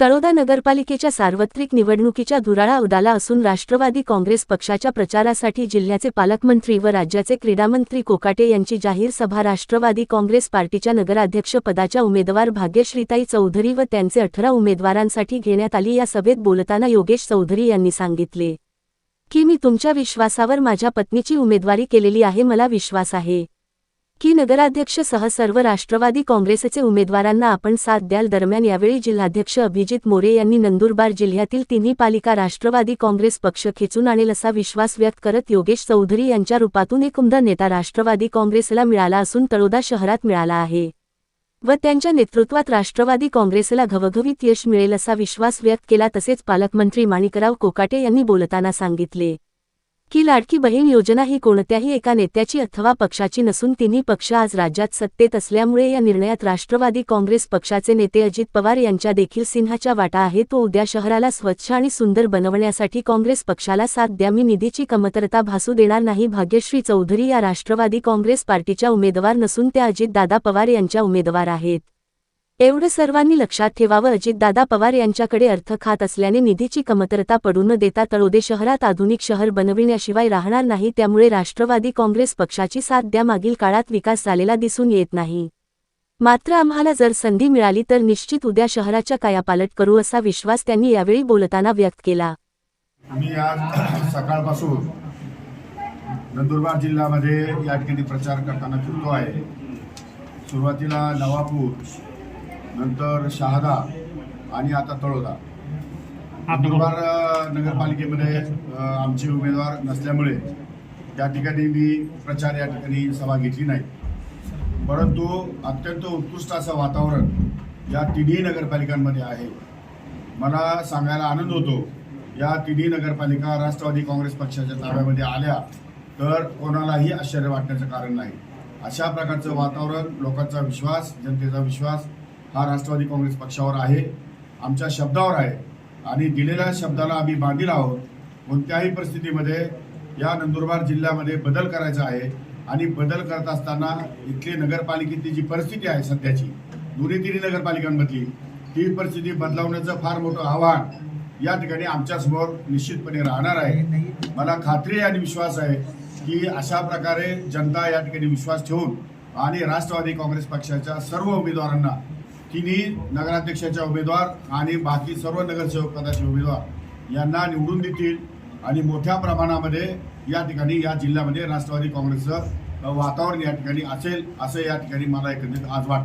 तळोदा नगरपालिकेच्या सार्वत्रिक निवडणुकीच्या धुराळा उडाला असून राष्ट्रवादी काँग्रेस पक्षाच्या प्रचारासाठी जिल्ह्याचे पालकमंत्री व राज्याचे क्रीडामंत्री कोकाटे यांची जाहीर सभा राष्ट्रवादी काँग्रेस पार्टीच्या नगराध्यक्षपदाच्या उमेदवार भाग्यश्रीताई चौधरी व त्यांचे अठरा उमेदवारांसाठी घेण्यात आली या सभेत बोलताना योगेश चौधरी यांनी सांगितले की मी तुमच्या विश्वासावर माझ्या पत्नीची उमेदवारी केलेली आहे मला विश्वास आहे. की नगराध्यक्षसह सर्व राष्ट्रवादी काँग्रेसचे उमेदवारांना आपण साथ द्याल दरम्यान यावेळी जिल्हाध्यक्ष अभिजित मोरे यांनी नंदुरबार जिल्ह्यातील तिन्ही पालिका राष्ट्रवादी काँग्रेस पक्ष खेचून आणेल असा विश्वास व्यक्त करत योगेश चौधरी यांच्या रूपातून एक उमदा नेता राष्ट्रवादी काँग्रेसला मिळाला असून तळोदा शहरात मिळाला आहे. व त्यांच्या नेतृत्वात राष्ट्रवादी काँग्रेसला घवघवीत यश मिळेल असा विश्वास व्यक्त केला तसेच पालकमंत्री माणिकराव कोकाटे यांनी बोलताना सांगितले. की लाडकी बहीण योजना ही कोणत्याही एका नेत्याची अथवा पक्षाची नसून तिन्ही पक्ष आज राज्यात सत्तेत असल्यामुळे या निर्णयात राष्ट्रवादी काँग्रेस पक्षाचे नेते अजित पवार यांच्या देखील सिन्हाच्या वाटा आहे तो उद्या शहराला स्वच्छ आणि सुंदर बनवण्यासाठी काँग्रेस पक्षाला साथ द्या. मी निधीची कमतरता भासू देणार नाही. भाग्यश्री चौधरी या राष्ट्रवादी काँग्रेस पार्टीच्या उमेदवार नसून त्या अजितदादा पवार यांच्या उमेदवार आहेत. एवढं सर्वांनी लक्षात ठेवावं अजितदादा पवार यांच्याकडे अर्थ खात असल्याने निधीची कमतरता पडू न देता तळोदे शहरात आधुनिक शहर बनविण्याशिवाय राहणार नाही त्यामुळे राष्ट्रवादी काँग्रेस पक्षाची साथ द्या मागील काळात विकास झालेला दिसून येत नाही. मात्र आम्हाला जर संधी मिळाली तर निश्चित उद्या शहराच्या कायापालट करू असा विश्वास त्यांनी यावेळी बोलताना व्यक्त केला. आम्ही आज सकाळपासून नंदुरबार जिल्ह्यामध्ये या ठिकाणी प्रचार करताना फिरतो आहे. सुरुवातीला नवापूर नंतर शहादा आणि आता तळोदा. नंदुरबार नगरपालिकेमध्ये आमचे उमेदवार नसल्यामुळे त्या ठिकाणी मी प्रचार या ठिकाणी सभा घेतली नाही. परंतु अत्यंत उत्कृष्ट असं वातावरण या तिन्ही नगरपालिकांमध्ये आहे. मला सांगायला आनंद होतो या तिन्ही नगरपालिका राष्ट्रवादी काँग्रेस पक्षाच्या ताब्यामध्ये आल्या तर कोणालाही आश्चर्य वाटण्याचं कारण नाही. अशा प्रकारचं वातावरण लोकांचा विश्वास जनतेचा विश्वास हा राष्ट्रवादी काँग्रेस पक्षावर आहे आमच्या शब्दावर आहे. आणि दिलेल्या शब्दाला आम्ही बांधील आहोत. कोणत्याही परिस्थितीमध्ये या नंदुरबार जिल्ह्यामध्ये बदल करायचा आहे. आणि बदल करत असताना इथली नगरपालिकेची जी परिस्थिती आहे सध्याची दोन्ही तिन्ही नगरपालिकांमधली ती परिस्थिती बदलावण्याचं फार मोठं आव्हान या ठिकाणी आमच्यासमोर निश्चितपणे राहणार आहे. मला खात्री आणि विश्वास आहे की अशा प्रकारे जनता या ठिकाणी विश्वास ठेवून आणि राष्ट्रवादी काँग्रेस पक्षाच्या सर्व उमेदवारांना तिन्ही नगराध्यक्षाच्या उमेदवार आणि बाकी सर्व नगरसेवक पदाचे उमेदवार यांना निवडून देतील आणि मोठ्या प्रमाणामध्ये या ठिकाणी या जिल्ह्यामध्ये राष्ट्रवादी काँग्रेसचं वातावरण या ठिकाणी असेल असं या ठिकाणी मला एकंदरीत आज वाटतं.